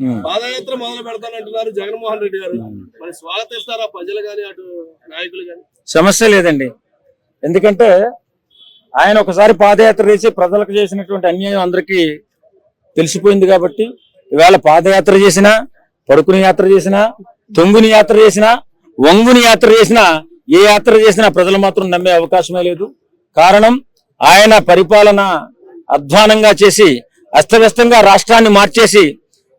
పాదయాత్ర మొదలు పెడతానంటున్నారు జగన్మోహన్ రెడ్డి గారు. మరి స్వాగతిస్తారా ప్రజలు గాని అటు నాయకులు గాని? సమస్య లేదండి. ఎందుకంటే ఆయన ఒకసారి పాదయాత్ర చేసి ప్రజలకు చేసినటువంటి అన్యాయం అందరికీ తెలిసిపోయింది కాబట్టి ఇవాళ పాదయాత్ర చేసినా పడుకుని యాత్ర చేసినా తొంగుని యాత్ర చేసినా వంగుని యాత్ర చేసినా ఏ యాత్ర చేసినా ప్రజలు మాత్రం నమ్మే అవకాశమే లేదు. కారణం ఆయన పరిపాలన అధ్వానంగా చేసి అస్తవ్యస్తంగా రాష్ట్రాన్ని మార్చేసి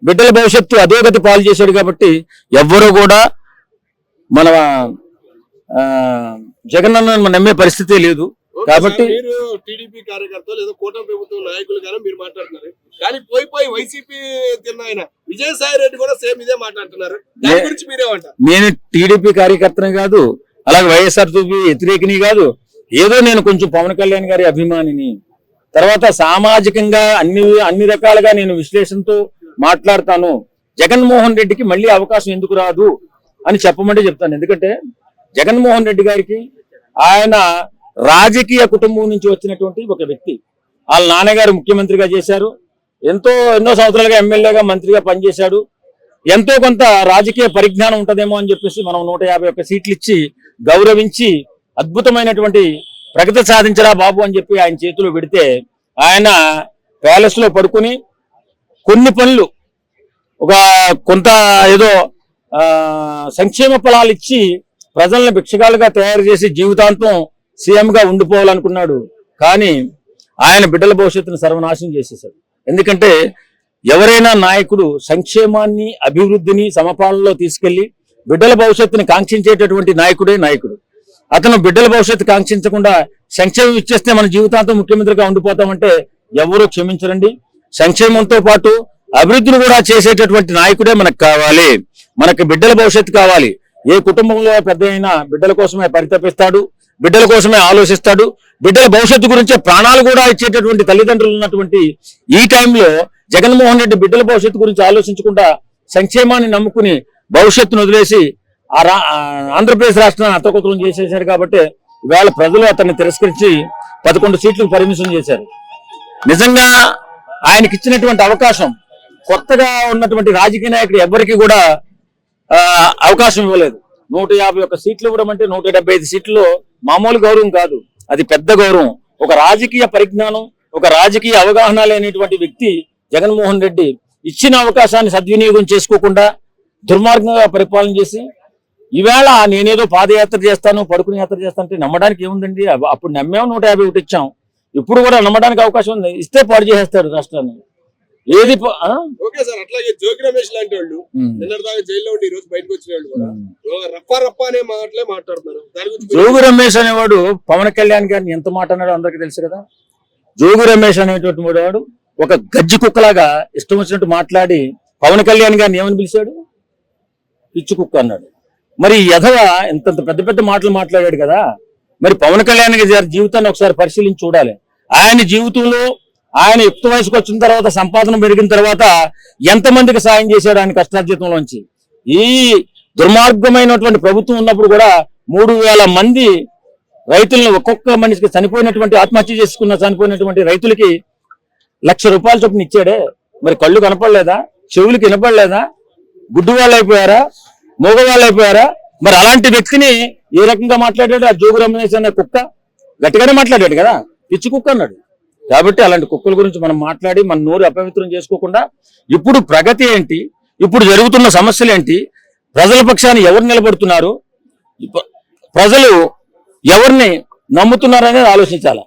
బిడ్డల భవిష్యత్తు అధోగతి పాలు చేశాడు కాబట్టి ఎవ్వరూ కూడా మన జగనన్న నమ్మే పరిస్థితి లేదు. కాబట్టి మీరు టీడీపీ కార్యకర్త లేదా కూటమి ప్రభుత్వం నాయకులు గానీ మీరు మాట్లాడుతున్నారు. కానీ పోయి పోయి వైసీపీ విజయసాయి రెడ్డి కూడా సేమ్ ఇదే మాట్లాడుతున్నారు. దాని నే- గురించి మీరేమంటారు నేను టీడీపీ కార్యకర్తని కాదు అలాగే వైఎస్ఆర్ వ్యతిరేకిని కాదు ఏదో నేను కొంచెం పవన్ కళ్యాణ్ గారి అభిమానిని. తర్వాత సామాజికంగా అన్ని అన్ని రకాలుగా నేను విశ్లేషణతో మాట్లాడతాను. జగన్మోహన్ రెడ్డికి మళ్ళీ అవకాశం ఎందుకు రాదు అని చెప్పమంటే చెప్తాను. ఎందుకంటే జగన్మోహన్ రెడ్డి గారికి ఆయన రాజకీయ కుటుంబం నుంచి వచ్చినటువంటి ఒక వ్యక్తి. వాళ్ళ నాన్నగారు ముఖ్యమంత్రిగా చేశారు. ఎంతో ఎన్నో సంవత్సరాలుగా ఎమ్మెల్యేగా మంత్రిగా పనిచేశాడు. ఎంతో కొంత రాజకీయ పరిజ్ఞానం ఉంటుందేమో అని చెప్పేసి మనం నూట యాభై ఒక్క సీట్లు ఇచ్చి గౌరవించి అద్భుతమైనటువంటి ప్రగతి సాధించరా బాబు అని చెప్పి ఆయన చేతిలో పెడితే ఆయన ప్యాలెస్లో పడుకుని కొన్ని పనులు ఒక కొంత ఏదో సంక్షేమ ఫలాలు ఇచ్చి ప్రజల్ని భిక్షగాలుగా తయారు చేసి జీవితాంతం సీఎంగా ఉండిపోవాలనుకున్నాడు. కానీ ఆయన బిడ్డల భవిష్యత్తును సర్వనాశనం చేసేశాడు. ఎందుకంటే ఎవరైనా నాయకుడు సంక్షేమాన్ని అభివృద్ధిని సమపాలనలో తీసుకెళ్ళి బిడ్డల భవిష్యత్తుని కాంక్షించేటటువంటి నాయకుడే నాయకుడు. అతను బిడ్డల భవిష్యత్తు కాంక్షించకుండా సంక్షేమం ఇచ్చేస్తే మన జీవితాంతం ముఖ్యమంత్రిగా ఉండిపోతామంటే ఎవరూ క్షమించరండి. సంక్షేమంతో పాటు అభివృద్ధిని కూడా చేసేటటువంటి నాయకుడే మనకు కావాలి. మనకి బిడ్డల భవిష్యత్తు కావాలి. ఏ కుటుంబంలో పెద్ద అయినా బిడ్డల కోసమే పరితపిస్తాడు బిడ్డల కోసమే ఆలోచిస్తాడు బిడ్డల భవిష్యత్తు గురించే ప్రాణాలు కూడా ఇచ్చేటటువంటి తల్లిదండ్రులు ఉన్నటువంటి ఈ టైంలో జగన్మోహన్ రెడ్డి బిడ్డల భవిష్యత్తు గురించి ఆలోచించకుండా సంక్షేమాన్ని నమ్ముకుని భవిష్యత్తును వదిలేసి ఆ రా- ఆంధ్రప్రదేశ్ రాష్ట్రాన్ని అత్తకొత్తలం చేసేసారు కాబట్టి ఇవాళ ప్రజలు అతన్ని తిరస్కరించి పదకొండు సీట్లకు పరిమితం చేశారు. నిజంగా ఆయనకి ఇచ్చినటువంటి అవకాశం కొత్తగా ఉన్నటువంటి రాజకీయ నాయకుడు ఎవరికి కూడా అవకాశం ఇవ్వలేదు. నూట యాభై ఒక్క సీట్లు ఇవ్వడం అంటే నూట డెబ్బై ఐదు సీట్లు మామూలు గౌరవం కాదు. అది పెద్ద గౌరవం. ఒక రాజకీయ పరిజ్ఞానం ఒక రాజకీయ అవగాహన లేనిటువంటి వ్యక్తి జగన్మోహన్ రెడ్డి ఇచ్చిన అవకాశాన్ని సద్వినియోగం చేసుకోకుండా దుర్మార్గంగా పరిపాలన చేసి ఈవేళ నేనేదో పాదయాత్ర చేస్తాను పడుకుని యాత్ర చేస్తాను అంటే నమ్మడానికి ఏముందండి? అప్పుడు నమ్మాము నూట యాభై ఒకటి ఇచ్చాం. ఇప్పుడు కూడా నమ్మడానికి అవకాశం ఉంది. ఇస్తే పాడు చేసేస్తాడు రాష్ట్రాన్ని. ఏది? ఓకే సార్ అట్లాగే జోగి రమేష్ లాంటి వాళ్ళు ఉమ్. నిన్నటి దాకా జైల్లో ఉండి ఈ రోజు బయటకు వచ్చిన వాళ్ళు కూడా ఉమ్. ఒక రప్ప రప్ప అనే మాటలే మాట్లాడుతున్నారు. దాని గురించి మీరు- జోగు రమేష్ అనేవాడు పవన్ కళ్యాణ్ గారిని ఎంత మాట అన్నాడో అందరికీ తెలుసు కదా? జోగు రమేష్ అనేటువంటి వాడు ఒక గజ్జి కుక్కలాగా ఇష్టం వచ్చినట్టు మాట్లాడి పవన్ కళ్యాణ్ గారిని ఏమని పిలిచాడు? పిచ్చి కుక్క అన్నాడు. మరి ఈ యధవ ఇంతంత పెద్ద పెద్ద మాటలు మాట్లాడాడు కదా? మరి పవన్ కళ్యాణ్ గారి జీవితాన్ని ఒకసారి పరిశీలించి చూడాలి. ఆయన జీవితంలో ఆయన యుక్త వయసుకు వచ్చిన తర్వాత సంపాదన పెరిగిన తర్వాత ఎంతమందికి సాయం చేశాడు ఆయన కష్టార్జితంలోంచి? ఈ దుర్మార్గమైనటువంటి ప్రభుత్వం ఉన్నప్పుడు కూడా మూడు వేల మంది రైతులను ఒక్కొక్క మనిషికి చనిపోయినటువంటి ఆత్మహత్య చేసుకున్న చనిపోయినటువంటి రైతులకి లక్ష రూపాయల చొప్పున ఇచ్చాడే. మరి కళ్ళు కనపడలేదా? చెవులకి వినపడలేదా? గుడ్డు వాళ్ళు అయిపోయారా? మూగవాళ్ళు అయిపోయారా? మరి అలాంటి వ్యక్తిని ఏ రకంగా మాట్లాడాడు? ఆ జోగు రమేష్ అనే కుక్క గట్టిగానే మాట్లాడాడు కదా. పిచ్చి కుక్క అన్నాడు. కాబట్టి అలాంటి కుక్కల గురించి మనం మాట్లాడి మన నోరు అపవిత్రం చేసుకోకుండా ఇప్పుడు ప్రగతి ఏంటి? ఇప్పుడు జరుగుతున్న సమస్యలు ఏంటి? ప్రజల పక్షాన్ని ఎవరు నిలబడుతున్నారు? ప్రజలు ఎవరిని నమ్ముతున్నారనేది ఆలోచించాలి?